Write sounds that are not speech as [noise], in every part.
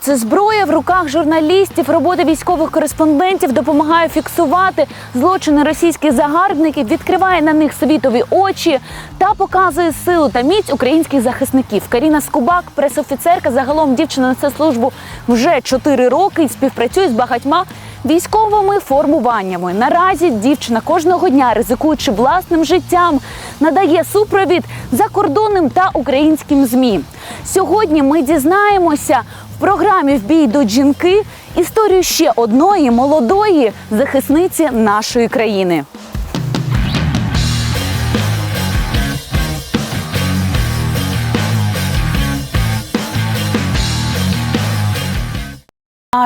Це зброя в руках журналістів. Робота військових кореспондентів допомагає фіксувати злочини російських загарбників, відкриває на них світові очі та показує силу та міць українських захисників. Каріна Скубак, пресофіцерка, загалом дівчина несе службу вже 4 роки і співпрацює з багатьма військовими формуваннями. Наразі дівчина кожного дня, ризикуючи власним життям, надає супровід закордонним та українським змі. Сьогодні ми дізнаємося в програмі В бій до жінки історію ще одної молодої захисниці нашої країни.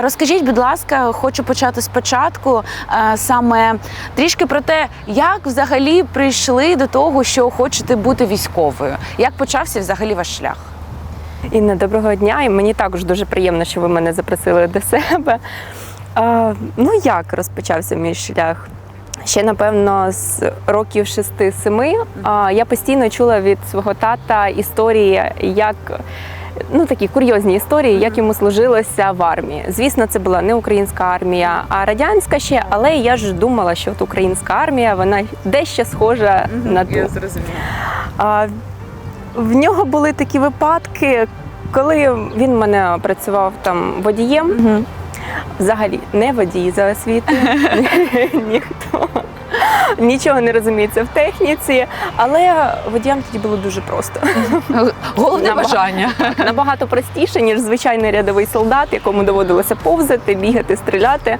Розкажіть, будь ласка, хочу почати спочатку е, саме трішки про те, як взагалі прийшли до того, що хочете бути військовою. Як почався взагалі ваш шлях? Інна, доброго дня. І мені також дуже приємно, що ви мене запросили до себе. А, ну як розпочався мій шлях? Ще напевно з років 6-7 а, я постійно чула від свого тата історії, як ну такі курйозні історії, як йому служилося в армії. Звісно, це була не українська армія, а радянська ще, але я ж думала, що от українська армія вона дещо схожа на ту. зрозуміла. В нього були такі випадки, коли він в мене працював там водієм. Угу. Взагалі не водій за освітою, [laughs] ніхто нічого не розуміється в техніці, але водіям тоді було дуже просто. Головне Набаг- бажання. Набагато простіше, ніж звичайний рядовий солдат, якому доводилося повзати, бігати, стріляти.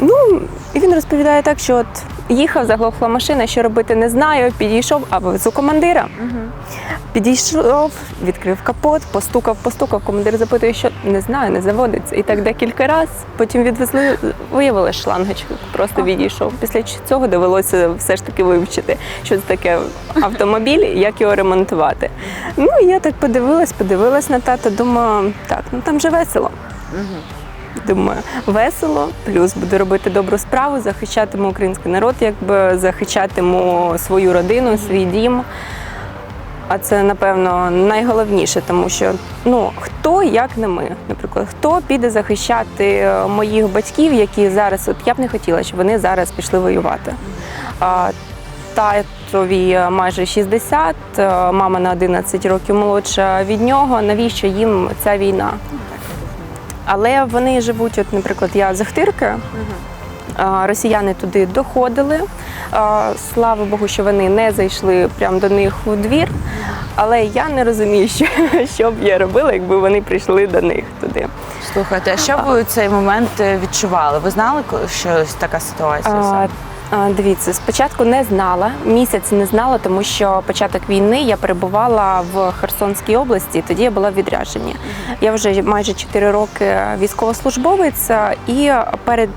Ну, і він розповідає так, що от їхав, заглохла машина, що робити не знаю, підійшов, а везу командира. Підійшов, відкрив капот, постукав, постукав. Командир запитує, що не знаю, не заводиться. І так декілька разів. Потім відвезли, виявили шлангочку, просто відійшов. Після цього довелося все ж таки вивчити, що це таке автомобіль, як його ремонтувати. Ну і я так подивилась, подивилась на тата, думаю, так, ну там же весело. Думаю, весело, плюс буду робити добру справу, захищатиму український народ, якби захищатиму свою родину, свій дім. А це напевно найголовніше, тому що ну хто як не ми, наприклад, хто піде захищати е, моїх батьків, які зараз, от я б не хотіла, щоб вони зараз пішли воювати. А, татові майже 60, е, мама на 11 років молодша від нього. Навіщо їм ця війна? Але вони живуть, от, наприклад, я з Ахтирки, росіяни туди доходили. Слава Богу, що вони не зайшли прямо до них у двір. Але я не розумію, що, [laughs] що б я робила, якби вони прийшли до них туди. Слухайте, а що ви у цей момент е, відчували? Ви знали, що така ситуація? А, дивіться, спочатку не знала, місяць не знала, тому що початок війни я перебувала в Херсонській області, тоді я була в відрядженні. Я вже майже 4 роки військовослужбовець, і перед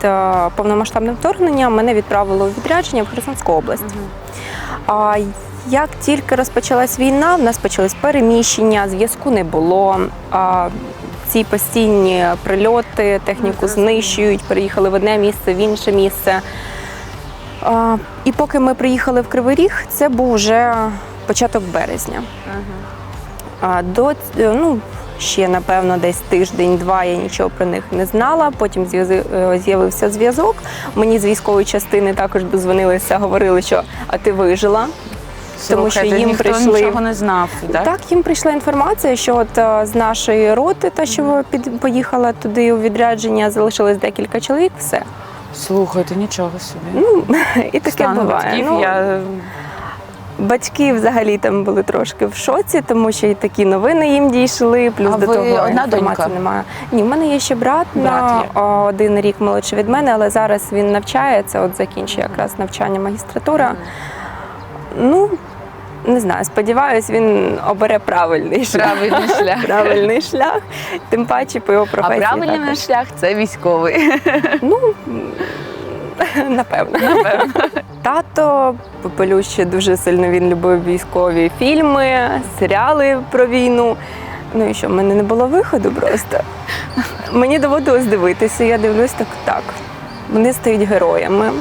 повномасштабним вторгненням мене відправили у відрядження в Херсонську область. А як тільки розпочалась війна, в нас почались переміщення, зв'язку не було. Ці постійні прильоти, техніку знищують, переїхали в одне місце, в інше місце. І поки ми приїхали в Кривий Ріг, це був вже початок березня. А до ну, ще, напевно, десь тиждень-два я нічого про них не знала. Потім е, з'явився зв'язок. Мені з військової частини також дозвонилися, говорили, що а ти вижила. тому що їм ніхто прийшли- нічого не знав. Так? Так, їм прийшла інформація, що от е, з нашої роти, та що під поїхала туди у відрядження, залишилось декілька чоловік. Все. Слухайте, нічого собі. Ну [laughs] і таке Стан буває. батьків, Ну, я... Батьки взагалі там були трошки в шоці, тому що і такі новини їм дійшли. Плюс А до ви того одна донька? немає. Ні, в мене є ще брат, Брат на є. один рік молодший від мене, але зараз він навчається, от закінчує якраз навчання магістратура. Ну не знаю, сподіваюсь, він обере правильний шлях. Правильний [laughs] шлях. Правильний шлях, тим паче по його А правильний також. шлях це військовий. [laughs] Ну, [laughs] напевно. Напевно. Тато Попелюще дуже сильно він любив військові фільми, серіали про війну. Ну і що, в мене не було виходу просто. Мені доводилось дивитися, я дивлюсь так, так. Вони стають героями,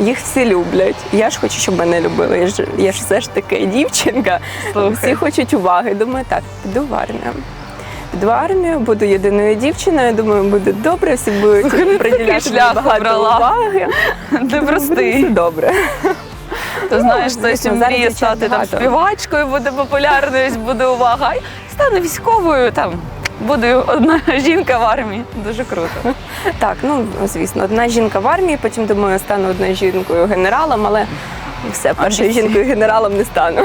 їх всі люблять. Я ж хочу, щоб мене любили. Я ж, я ж все ж таки дівчинка. Слухай. Всі хочуть уваги. Думаю, так, піду в армію. піду в армію, буду єдиною дівчиною. Думаю, буде добре, всі будуть приділяти шлях мені багато обрала. уваги. [laughs] Ти простий. все добре. Ти знаєш, хтось мріє стати там співачкою, буде популярною, буде увага. Ай, Стану військовою там. Буду одна [laughs] жінка в армії. Дуже круто. Так, ну звісно, одна жінка в армії, потім думаю, стану одною жінкою генералом, але все, першою жінкою генералом не стану.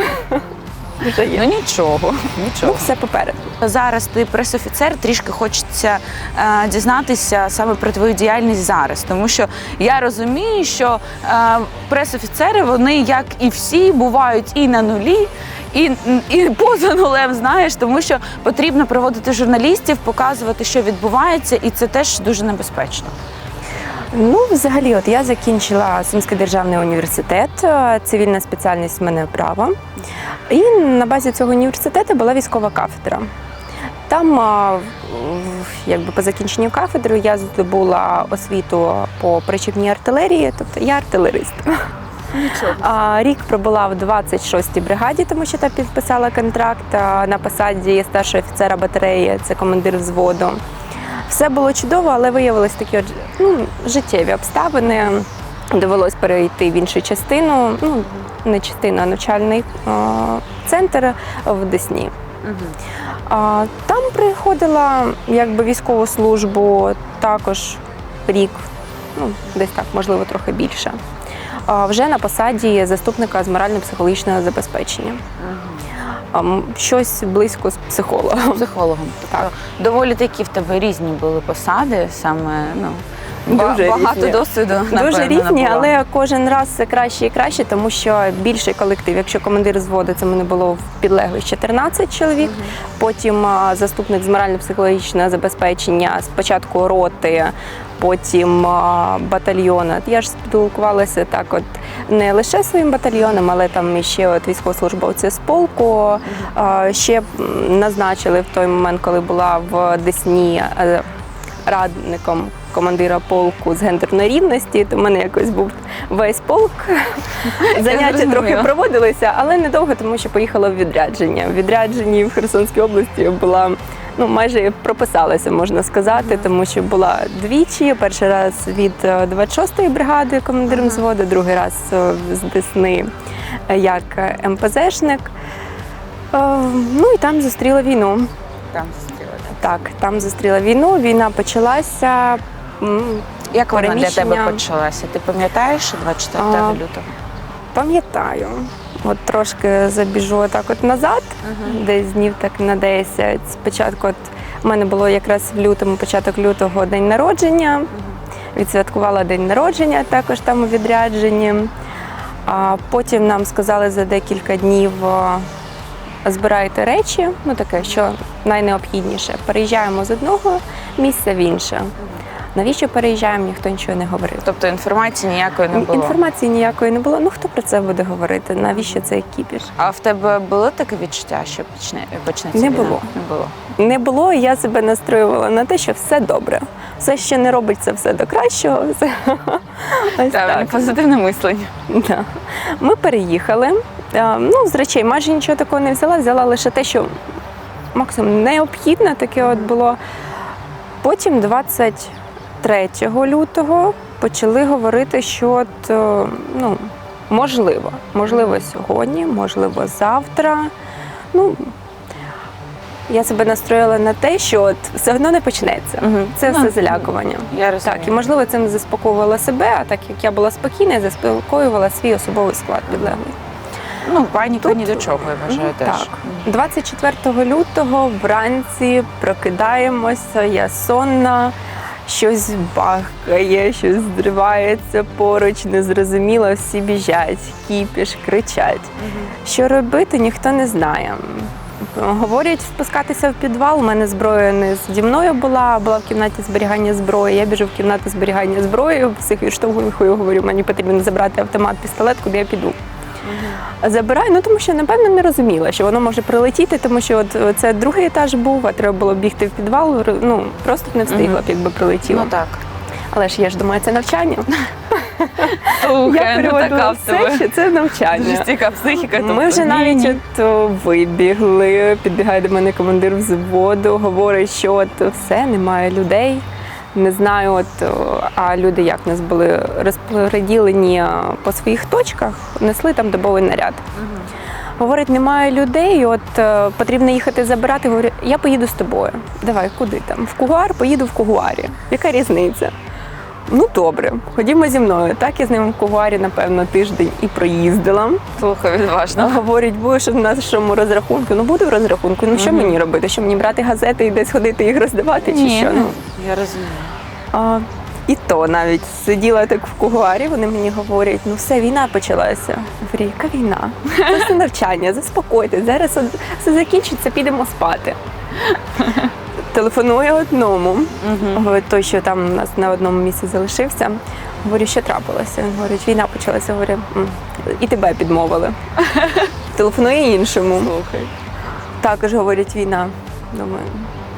Вже є. Ну нічого, Ну, нічого. все попереду. Зараз ти пресофіцер, трішки хочеться е, дізнатися саме про твою діяльність зараз, тому що я розумію, що е, пресофіцери вони, як і всі, бувають і на нулі. І, і поза нулем, знаєш, тому що потрібно проводити журналістів, показувати, що відбувається, і це теж дуже небезпечно. Ну, взагалі, от я закінчила Сумський державний університет, е, цивільна спеціальність в мене право. І на базі цього університету була військова кафедра. Там, якби по закінченню кафедри, я здобула освіту по причіпній артилерії, тобто я артилерист. А, Рік пробула в 26-й бригаді, тому що там підписала контракт на посаді старшого офіцера батареї, це командир взводу. Все було чудово, але виявилось такі ну, життєві обставини. Довелось перейти в іншу частину, ну не частину, а навчальний а, центр в Десні. А, там приходила якби військову службу також рік, ну десь так, можливо, трохи більше. Вже на посаді заступника з морально-психологічного забезпечення. Щось близько з психологом. Психологом. Так. Доволі такі в тебе різні були посади, саме ну Дуже багато різні. досвіду. Дуже різні, але кожен раз все краще і краще, тому що більший колектив. Якщо командир зводу, це мене було в підлеглих 14 чоловік. Потім заступник з морально-психологічного забезпечення, спочатку роти, потім батальйона. Я ж спілкувалася так, от не лише своїм батальйоном, але там ще от військовослужбовці з полку. Ще назначили в той момент, коли була в Десні е, радником командира полку з гендерної рівності, то в мене якось був весь полк. [laughs] Заняття трохи проводилися, але недовго, тому що поїхала в відрядження. В відрядженні в Херсонській області я була. Ну, майже прописалася, можна сказати, тому що була двічі. Перший раз від е, 26-ї бригади командиром взводу, другий раз е, з Десни е, як е, МПЗшник. Е, Ну і там зустріла війну. там зустріла. так. Так, там зустріла війну. Війна почалася. М, Як вона для тебе Переміщення. почалася? Ти пам'ятаєш 24 А, лютого? Пам'ятаю. От трошки забіжу так от назад, десь днів так на 10. Спочатку от у мене було якраз в лютому, початок лютого день народження. Відсвяткувала день народження також там у відрядженні. А потім нам сказали за декілька днів а, збирайте речі, ну таке, що найнеобхідніше. Переїжджаємо з одного місця в інше. Навіщо переїжджаємо, ніхто нічого не говорив. Тобто інформації ніякої не було. Інформації ніякої не було. Ну хто про це буде говорити? Навіщо це кіпіш? А в тебе було таке відчуття, що почне почнеться Не було. Не було. Не було, і я себе настроювала на те, що все добре. Все, що не робиться, все до кращого. [laughs] Все. Ось Правильно, так. позитивне мислення. Да. Ми переїхали. Ну, з речей майже нічого такого не взяла, взяла лише те, що максимум необхідне таке от було. Потім, 23 лютого, почали говорити, що от, е, ну, можливо, можливо, сьогодні, можливо, завтра. Ну, я себе настроїла на те, що от все одно не почнеться. Мгм. Це Ну, все залякування. Я розумію. Так, і можливо цим заспокоювала себе, а так як я була спокійна, я заспокоювала свій особовий склад підлеглий. Ну, паніка Тут- ні до чого, я вважаю теж. Так. 24 лютого вранці прокидаємося, я сонна, щось бахкає, щось зривається поруч, незрозуміло, всі біжать, кіпіш, кричать. Що робити, ніхто не знає. Говорять спускатися в підвал. У мене зброя не зі мною була, а була в кімнаті зберігання зброї. Я біжу в кімнату зберігання зброї, всіх відштовхую, говорю, мені потрібно забрати автомат, пістолет, куди я піду. Забираю, ну тому що напевно не розуміла, що воно може прилетіти, тому що от це другий етаж був, а треба було бігти в підвал. Ну просто не встигла б, якби прилетіло. Ну так. Але ж я ж думаю, це навчання. Я ну переводила все, що це навчання. дуже стійка психіка. Ми тобто, вже навіть от вибігли, підбігає до мене командир взводу, говорить, що от все, немає людей. Не знаю, от а люди як нас були розподілені по своїх точках, несли там добовий наряд. Говорить, немає людей, от е, потрібно їхати забирати. Говорю, я поїду з тобою. Давай, куди там? В Кугуар, поїду в Кугуарі. Яка різниця? Ну добре, ходімо зі мною. Так я з ним в Кугуарі, напевно, тиждень і проїздила. Слухай, відважно. Говорить, будеш в нашому розрахунку. Ну буду в розрахунку. Ну що Мгм. мені робити? Що мені брати газети і десь ходити їх роздавати, чи Ні, що? ну, я розумію. А, і то навіть сиділа так в кугуарі, вони мені говорять, ну все, війна почалася. Говорю, яка війна? Це все навчання, заспокойтесь, зараз все закінчиться, підемо спати. Телефоную одному, говорить, той, що там у нас на одному місці залишився. Говорю, що трапилося? Він говорить, війна почалася. Говорю, і тебе підмовили. [laughs] Телефонує іншому. Слухай. Також говорять війна. Думаю,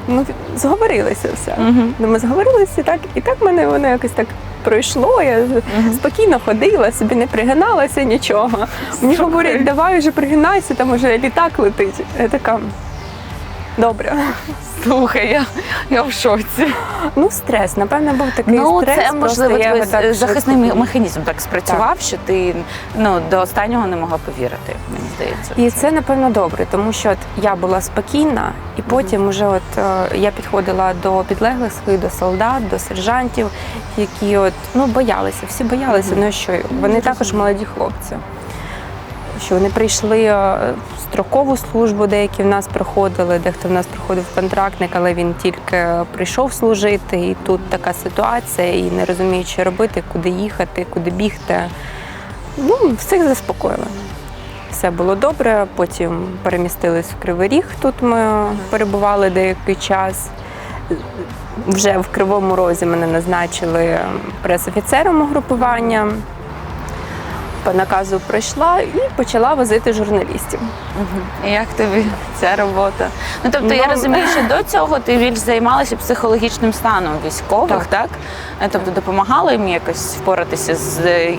ну зговорилися все. Мгм. Думаю, зговорилися так, і так мене воно якось так пройшло. Я спокійно ходила, собі не пригиналася нічого. Мені говорять, давай вже пригинайся, там уже літак летить. Я така. Добре. Слухай, я, я в шоці. Ну, стрес, напевно, був такий Ну, стрес. це можливо я так захисний швидко- механізм так спрацював, що ти ну до останнього не могла повірити. Мені здається. І це напевно добре, тому що от я була спокійна, і потім вже от е, я підходила до підлеглих своїх, до солдат, до сержантів, які от ну боялися, всі боялися. Ну що вони також молоді хлопці. Що вони прийшли е, строкову службу, деякі в нас проходили, дехто в нас проходив контрактник, але він тільки прийшов служити, і тут така ситуація, і не розуміє, що робити, куди їхати, куди бігти. Ну, всіх заспокоїли. Все було добре. Потім перемістились в Кривий Ріг. Тут ми перебували деякий час. Вже в Кривому Розі мене назначили прес-офіцером угрупування. По наказу пройшла і почала возити журналістів. І як тобі ця робота? Ну тобто я Ну, розумію, [laughs] що до цього ти більш займалася психологічним станом військових, так? так? Тобто допомагала їм якось впоратися з е,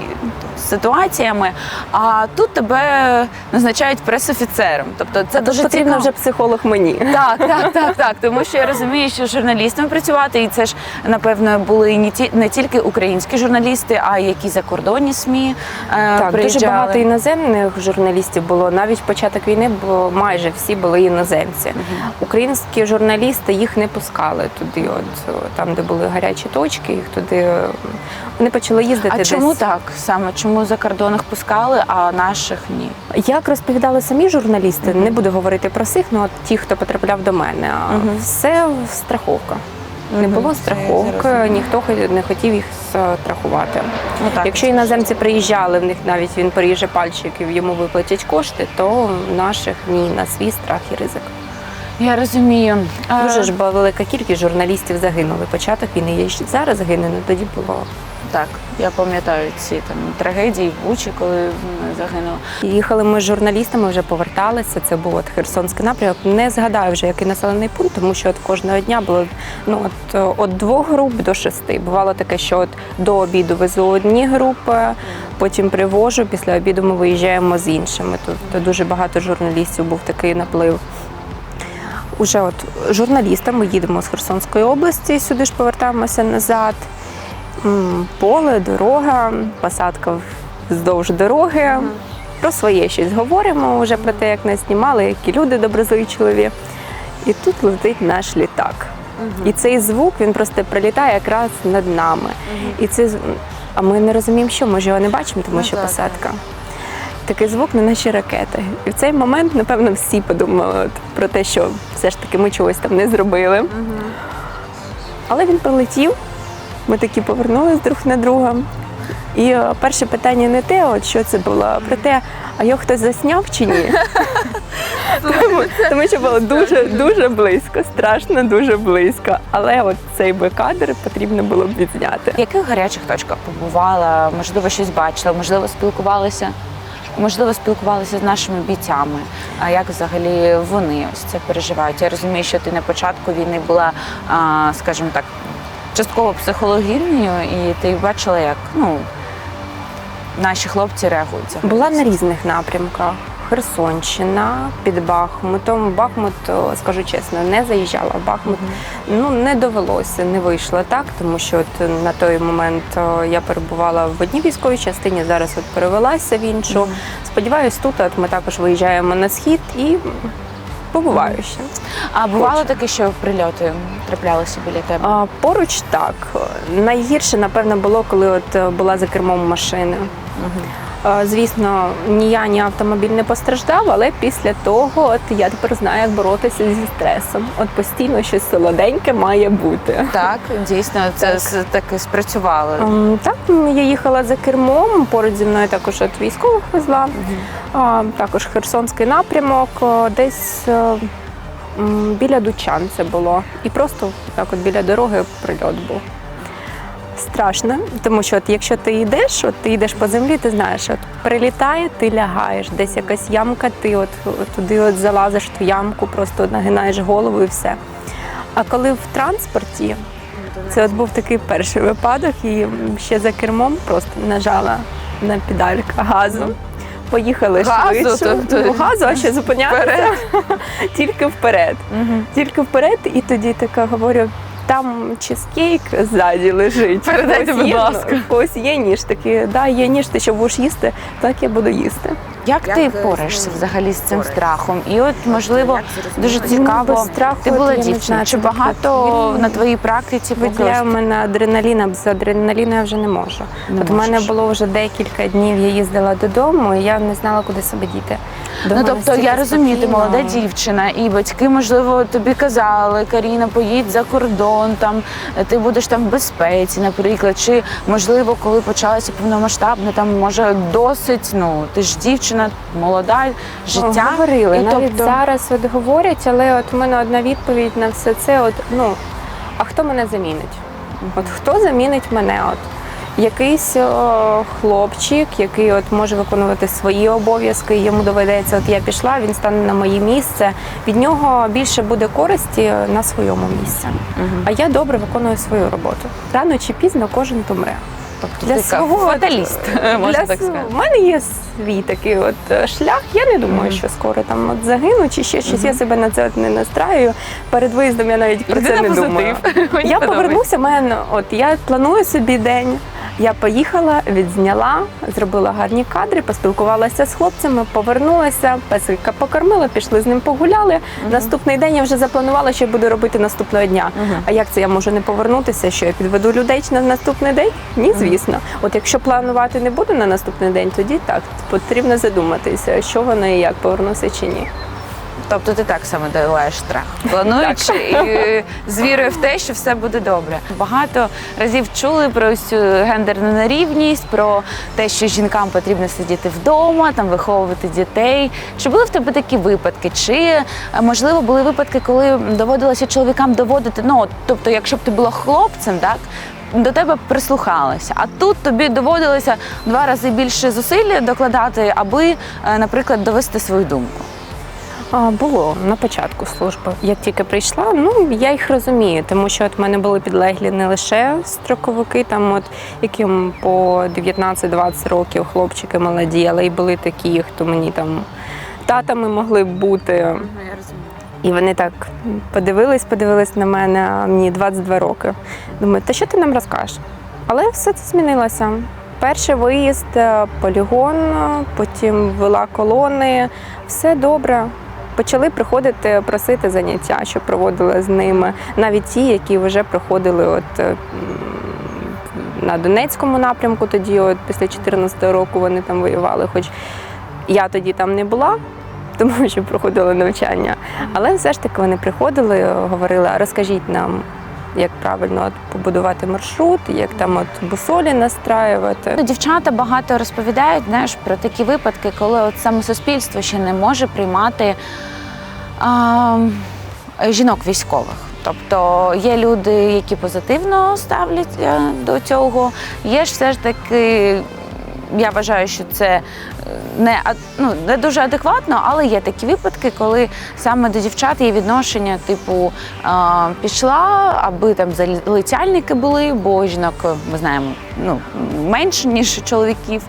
ситуаціями, а тут тебе назначають прес-офіцером. Тобто це Тут дуже потрібно цікаво. вже психолог мені. Так, так, так, так. Тому що я розумію, що журналістами працювати, і це ж напевно були не ті не тільки українські журналісти, а й які закордонні СМІ е, Так, дуже багато іноземних журналістів було. Навіть початок війни, бо майже всі були іноземці. Українські журналісти їх не пускали туди, от там, де були гарячі точки, їх туди вони почали їздити. А десь. чому так саме? Чому за кордонах пускали, а наших ні? Як розповідали самі журналісти, не буду говорити про всіх, але ті, хто потрапляв до мене, Мгм. все страховка. Не Мгм, було це я страховки, ніхто хо- не хотів їх страхувати. Ну так Якщо іноземці приїжджали, в них навіть він поріже пальчик і йому виплатять кошти, то наших ні на свій страх і ризик. я розумію. Е, Дуже ж була велика кількість журналістів загинули. Початок війни є ще зараз загинули, тоді було. Так. Я пам'ятаю ці там трагедії в Бучі, коли. І Їхали ми з журналістами, вже поверталися. Це був от Херсонський напрямок. Не згадаю вже який населений пункт, тому що от кожного дня було ну от от двох груп до шести. Бувало таке, що от до обіду везу одні групи, потім привожу. Після обіду ми виїжджаємо з іншими. Тобто дуже багато журналістів був такий наплив. Уже от журналістами їдемо з Херсонської області, сюди ж повертаємося назад. Поле, дорога, посадка вздовж дороги. Про своє щось говоримо вже про те, як нас знімали, які люди доброзичливі. І тут летить наш літак. І цей звук він просто прилітає якраз над нами. І це а ми не розуміємо, що ми ж його не бачимо, тому Ну, що посадка. Такий звук не наші ракети. І в цей момент, напевно, всі подумали про те, що все ж таки ми чогось там не зробили. Але він прилетів, ми такі повернулись друг на друга. І е, перше питання не те, от що це було, а про те, а його хтось засняв чи ні. [laughs] тому, тому що було дуже дуже близько, страшно дуже близько. Але от цей би кадр потрібно було б відзняти. В яких гарячих точках побувала? Можливо, щось бачила, можливо, спілкувалися. Можливо, спілкувалися з нашими бійцями. А як взагалі вони ось це переживають? Я розумію, що ти на початку війни була, скажімо так, частково психологіною, і ти бачила, як ну наші хлопці реагують? Була на різних напрямках. Херсонщина під Бахмутом. Бахмут, скажу чесно, не заїжджала. в Бахмут ну не довелося, не вийшло так, тому що от на той момент я перебувала в одній військовій частині, зараз от перевелася в іншу. Сподіваюсь, тут от ми також виїжджаємо на схід і побуваю ще. А бувало Хочу. таке, що прильоти траплялися біля тебе? А, поруч так. Найгірше, напевно, було, коли от е, була за кермом машини. Е, Звісно, ні я, ні автомобіль не постраждав, але після того от я тепер знаю, як боротися зі стресом. От постійно щось солоденьке має бути. Так, дійсно, це Так. таки спрацювало. Ем, Так, я їхала за кермом, поруч зі мною також от військових везла, А, також Херсонський напрямок, десь е, біля Дучан це було. І просто так от біля дороги прильот був. Страшно, тому що от якщо ти йдеш, от ти йдеш по землі, ти знаєш, от прилітає, ти лягаєш, десь якась ямка, ти от, от туди от залазиш в ту ямку, просто нагинаєш голову і все. А коли в транспорті, це от був такий перший випадок, і ще за кермом просто нажала на педалька газу. Поїхали Газу? швидше. Тобто Ну, газу, а ще зупинятися [laughs] тільки вперед. Мгм. Тільки вперед, і тоді така говорю. Там чизкейк ззаді лежить. Передайте, будь ласка. В когось є ніж такий, да, є ніж, ти що будеш їсти, так я буду їсти. Як ти впораєшся взагалі з цим страхом? І от можливо дуже Ну, цікаво. без страху, Ти була дівчина. Чи багато на твоїй практиці Виділяє в мене адреналін, а без адреналіну я вже не можу. Не От у мене було вже декілька днів, я їздила додому, і я не знала, куди себе діти. Ну тобто я розумію, ти молода дівчина, і батьки, можливо, тобі казали, Каріна, поїдь за кордон, там ти будеш там в безпеці, наприклад. Чи можливо, коли почалося повномасштабне, там може досить, ну ти ж дівчина, молода, життя. Говорили, І навіть тобто- зараз от говорять, але от у мене одна відповідь на все це: от ну а хто мене замінить? От хто замінить мене? От якийсь о, хлопчик, який от може виконувати свої обов'язки, йому доведеться, от я пішла, він стане на моє місце. Від нього більше буде користі на своєму місці. Мгм. А я добре виконую свою роботу. Рано чи пізно кожен помре. Тобто Для свого фаталіст, [laughs] можна так сказати. У мене є свій такий от е, шлях. Я не думаю, Мгм. що скоро там от загину чи ще щось. Я себе на це от не настраю. Перед виїздом я навіть про Іди це на не позитив. думаю. [laughs] Я повернуся, в мене от я планую собі день. Я поїхала, відзняла, зробила гарні кадри, поспілкувалася з хлопцями, повернулася, песика покормила, пішли з ним погуляли. Наступний день я вже запланувала, що я буду робити наступного дня. Мгм. А як це я можу не повернутися? Що я підведу людей на наступний день? Ні, звісно. От якщо планувати не буду на наступний день, тоді так потрібно задуматися, що воно і як повернуся чи ні. Тобто ти так само долаєш страх, плануючи і з вірою в те, що все буде добре. Багато разів чули про цю гендерну нерівність, про те, що жінкам потрібно сидіти вдома, там виховувати дітей. Чи були в тебе такі випадки? Чи е, можливо були випадки, коли доводилося чоловікам доводити? Ну тобто, якщо б ти була хлопцем, так. До тебе прислухалися, а тут тобі доводилося два рази більше зусиль докладати, аби, е, наприклад, довести свою думку. А, було на початку служби. Як тільки прийшла, ну я їх розумію, тому що от в мене були підлеглі не лише строковики, там от яким по 19-20 років хлопчики молоді, але й були такі, хто мені там татами могли б бути. І вони так подивились, подивились на мене, а мені 22 роки. Думаю, та що ти нам розкажеш? Але все це змінилося. Перший виїзд, е, полігон, потім вела колони, все добре. Почали приходити просити заняття, що проводили з ними, навіть ті, які вже проходили от, е, на Донецькому напрямку, тоді, от після 2014 року вони там воювали. Хоч я тоді там не була, [laughs] тому що проходила навчання. Але все ж таки вони приходили, говорили, розкажіть нам, як правильно от, побудувати маршрут, як там от бусолі настраювати. Ну, Дівчата багато розповідають знаєш, про такі випадки, коли от саме суспільство ще не може приймати а, жінок військових. Тобто є люди, які позитивно ставляться до цього, є ж все ж таки я вважаю, що це е, не, ну, не дуже адекватно, але є такі випадки, коли саме до дівчат є відношення, типу, пішла, аби там залицяльники були, бо жінок ми знаємо ну, менше, ніж чоловіків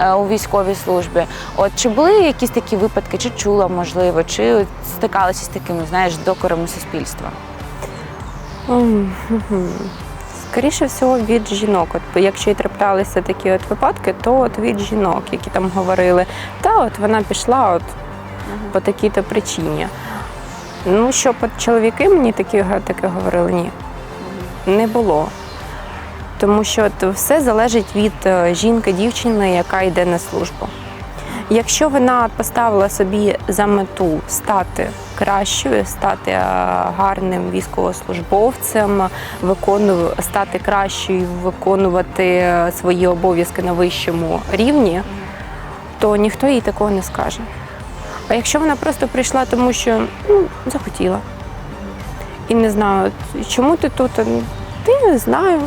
е, у військовій службі. От чи були якісь такі випадки, чи чула, можливо, чи от стикалися з такими, знаєш, докорами суспільства? Скоріше всього від жінок. От якщо і траплялися такі от випадки, то от від жінок, які там говорили, та от вона пішла от по такій-то причині. Ну, от чоловіки мені такі, таке говорили, ні. Не було. Тому що от все залежить від е, жінки, дівчини, яка йде на службу. Якщо вона поставила собі за мету стати кращою, стати е, гарним військовослужбовцем, викону... стати кращою, виконувати е, свої обов'язки на вищому рівні, то ніхто їй такого не скаже. А якщо вона просто прийшла, тому що ну, захотіла. І не знаю, чому ти тут? Ти не знаю.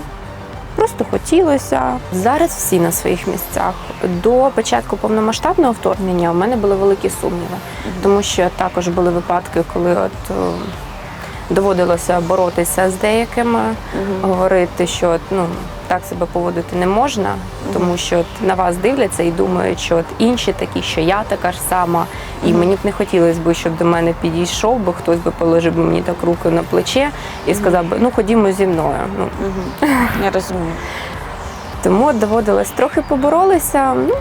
Просто хотілося. Зараз всі на своїх місцях. До початку повномасштабного вторгнення у мене були великі сумніви, тому що також були випадки, коли от е, доводилося боротися з деякими, говорити, що ну так себе поводити не можна, тому що от, на вас дивляться і думають, що от інші такі, що я така ж сама, і мені б не хотілося б, щоб до мене підійшов, бо хтось би положив мені так руку на плече і сказав би, ну ходімо зі мною. Ну [laughs] Я розумію. тому доводилось трохи поборолися. Ну,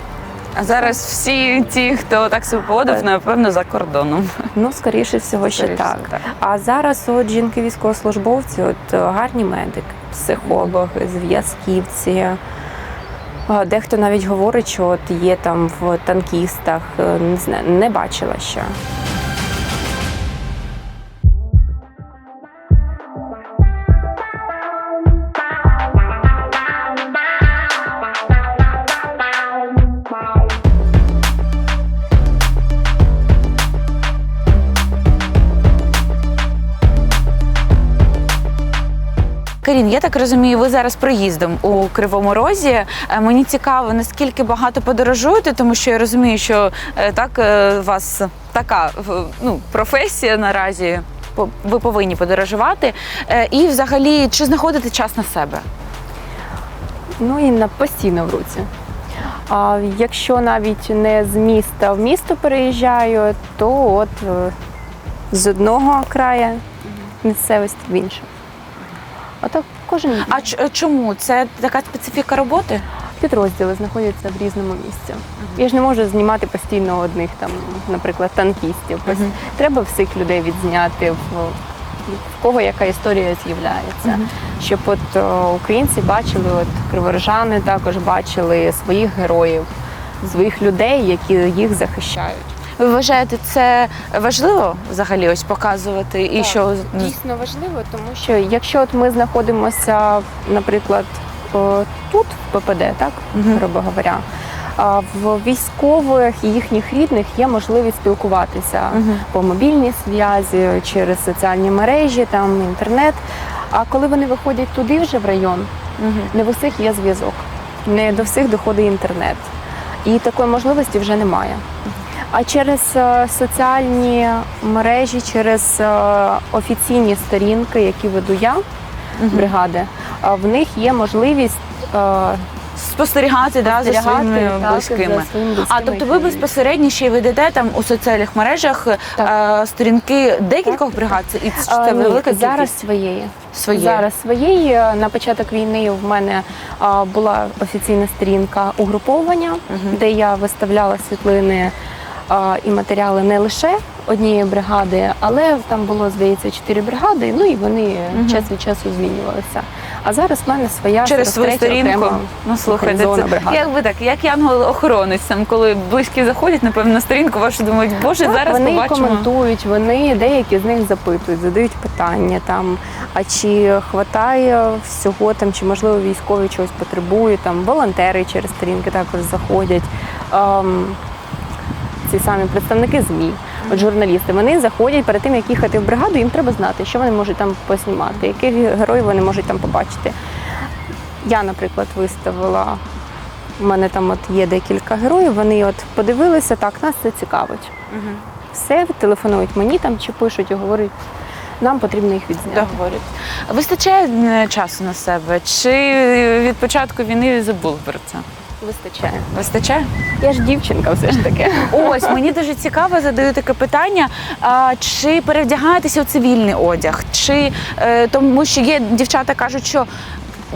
А зараз всі ті, хто так себе поводив, напевно, за кордоном. ну скоріше всього, ще так. так. А зараз от жінки військовослужбовці, от гарні медики, психологи, зв'язківці. Дехто навіть говорить, що от є там в танкістах, е, не знаю, не бачила ще. Карін, я так розумію, ви зараз проїздом у Кривому Розі. Е, Мені цікаво, наскільки багато подорожуєте, тому що я розумію, що е, так е, у вас така ну, професія наразі. Ви повинні подорожувати. Е, І взагалі, чи знаходите час на себе? Ну і на постійно в руці. А якщо навіть не з міста в місто переїжджаю, то от е, з одного краю місцевості в іншу. Отак кожен день. А ч- е, чому? Це така специфіка роботи? підрозділи знаходяться в різному місці. Я ж не можу знімати постійно одних там, наприклад, танкістів. Ось. Треба всіх людей відзняти, в, в кого яка історія з'являється. Щоб от е, українці бачили, от криворожани також бачили своїх героїв, своїх людей, які їх захищають. Ви вважаєте, це важливо взагалі ось показувати і Так, що Дійсно важливо, тому що якщо от ми знаходимося, наприклад, тут, в ППД, так, Мгм. грубо говоря, в військових і їхніх рідних є можливість спілкуватися Мгм. по мобільній зв'язі, через соціальні мережі, там інтернет. А коли вони виходять туди вже в район, Мгм. не в усіх є зв'язок, не до всіх доходить інтернет. І такої можливості вже немає. А через е, соціальні мережі, через е, офіційні сторінки, які веду я, бригади, в них є можливість е, спостерігати, да, за своїми так, близькими. за своїми близькими, А тобто ви безпосередньо ще й ведете там у соціальних мережах е, сторінки декількох бригад? Це, і це А, ні, велика зараз кількість? своєї. Зараз своєї. На початок війни в мене була офіційна сторінка угруповання, де я виставляла світлини і матеріали не лише однієї бригади, але там було, здається, чотири бригади, ну і вони час від часу змінювалися. А зараз в мене своя Через свою сторінку. Ну слухайте, це бригада. якби так, як янгол-охоронець, там, коли близькі заходять, напевно, на сторінку вашу думають, боже, Так, зараз вони побачимо. коментують, вони деякі з них запитують, задають питання там, а чи хватає всього там, чи можливо військові чогось потребують, там волонтери через сторінки також заходять. Ем, ці самі представники ЗМІ, от журналісти, вони заходять перед тим, як їхати в бригаду, їм треба знати, що вони можуть там поснімати, яких героїв вони можуть там побачити. Я, наприклад, виставила У мене там от є декілька героїв. Вони от подивилися, так, нас це цікавить. Все, телефонують мені там чи пишуть і говорять, нам потрібно їх відзняти. Договорюють. Вистачає е, часу на себе? Чи від початку війни забули про це? Вистачає. Вистачає? Я ж дівчинка все ж таки. Ось мені дуже цікаво, задаю таке питання. А, чи перевдягаєтеся у цивільний одяг? Чи е, тому, що є дівчата кажуть, що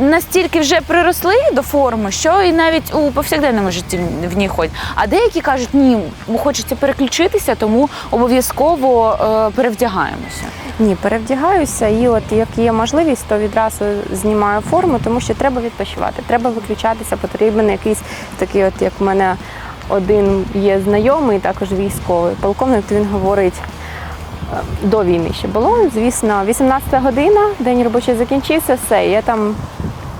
настільки вже приросли до форми, що і навіть у повсякденному житті в ній ходять. А деякі кажуть, ні, хочеться переключитися, тому обов'язково е, перевдягаємося. Ні, перевдягаюся, і от як є можливість, то відразу знімаю форму, тому що треба відпочивати, треба виключатися, потрібен якийсь такий, от як в мене один є знайомий, також військовий полковник, то він говорить. е, До війни ще було, звісно, 18 година, день робочий закінчився, все. Я там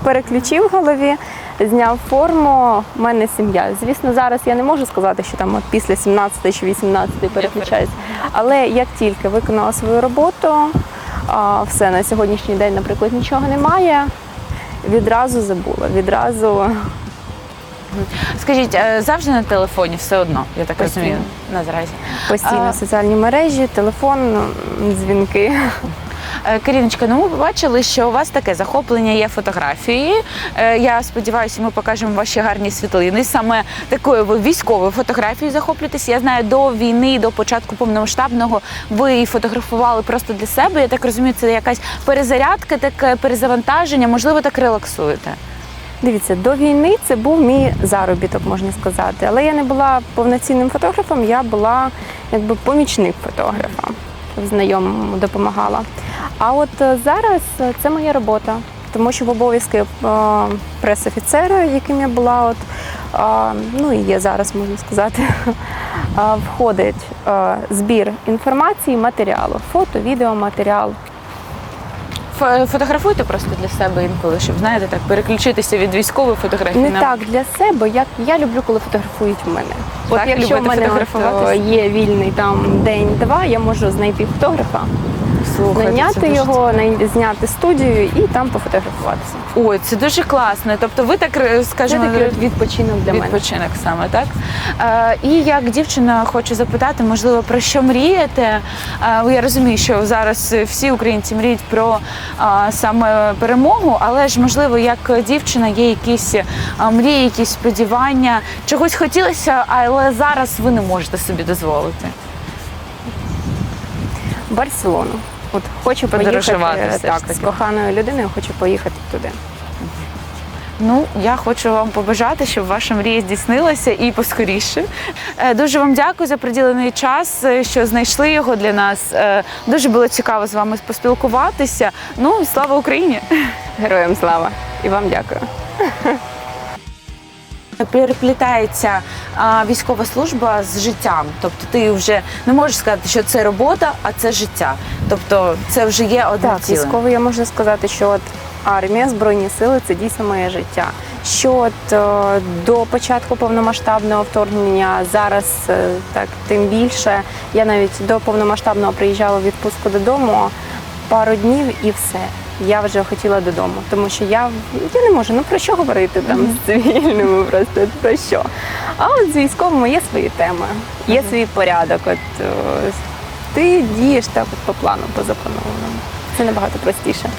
переключив в голові, зняв форму, в мене сім'я. Звісно, зараз я не можу сказати, що там от після 17 чи 18 переключаюся. Але як тільки виконала свою роботу, все на сьогоднішній день, наприклад, нічого немає. Відразу забула, відразу Скажіть, е, завжди на телефоні все одно, я так Постійно. розумію, наразі. постійно А- соціальні мережі, телефон, дзвінки. Е, Каріночка, ну ми побачили, що у вас таке захоплення є фотографії. Е, Я сподіваюся, ми покажемо ваші гарні світлини. Саме такою ви військовою фотографією захоплюєтесь. Я знаю, до війни, до початку повномасштабного ви фотографували просто для себе. Я так розумію, це якась перезарядка, таке перезавантаження, можливо, так релаксуєте. Дивіться, до війни це був мій заробіток, можна сказати. Але я не була повноцінним фотографом, я була якби помічник фотографа. Знайомому допомагала. А от е, зараз е, це моя робота, тому що в обов'язки е, прес-офіцера, яким я була, от, ну і є зараз, можна сказати, [laughs] входить збір інформації, матеріалу, фото, відео, Фотографуйте просто для себе інколи, щоб знаєте, так переключитися від військової фотографії Не на так для себе, як я люблю, коли фотографують мене. От Так, якщо в мене є вільний там день-два, я можу знайти фотографа, Слухайте, це наняти дуже його, най- зняти студію і там пофотографуватися. Ой, це дуже класно. Тобто ви так е, Це скажімо, такий от відпочинок для мене. відпочинок саме так. Е, і як дівчина хочу запитати, можливо, про що мрієте? Е, я розумію, що зараз всі українці мріють про е, саме перемогу, але ж можливо, як дівчина є якісь е, мрії, якісь сподівання, чогось хотілося, але зараз ви не можете собі дозволити. Барселону. От хочу Подорожувати поїхати все ж так, таки. з коханою людиною, хочу поїхати туди. Ну, я хочу вам побажати, щоб ваша мрія здійснилася і поскоріше. Е, Дуже вам дякую за приділений час, е, що знайшли його для нас. Е, Дуже було цікаво з вами поспілкуватися. Ну і слава Україні! Героям слава! І вам дякую. Переплітається а, військова служба з життям. Тобто ти вже не можеш сказати, що це робота, а це життя. Тобто це вже є одне Так, ціле. військово я можу сказати, що от армія, збройні сили це дійсно моє життя. Що от е, до початку повномасштабного вторгнення зараз е, так тим більше. Я навіть до повномасштабного приїжджала в відпустку додому пару днів і все. Я вже хотіла додому, тому що я, я не можу. Ну про що говорити там з цивільними? Просто про що? А от з військовими є свої теми, є свій порядок. От е, ти дієш так от по плану, по запланованому. Це набагато простіше.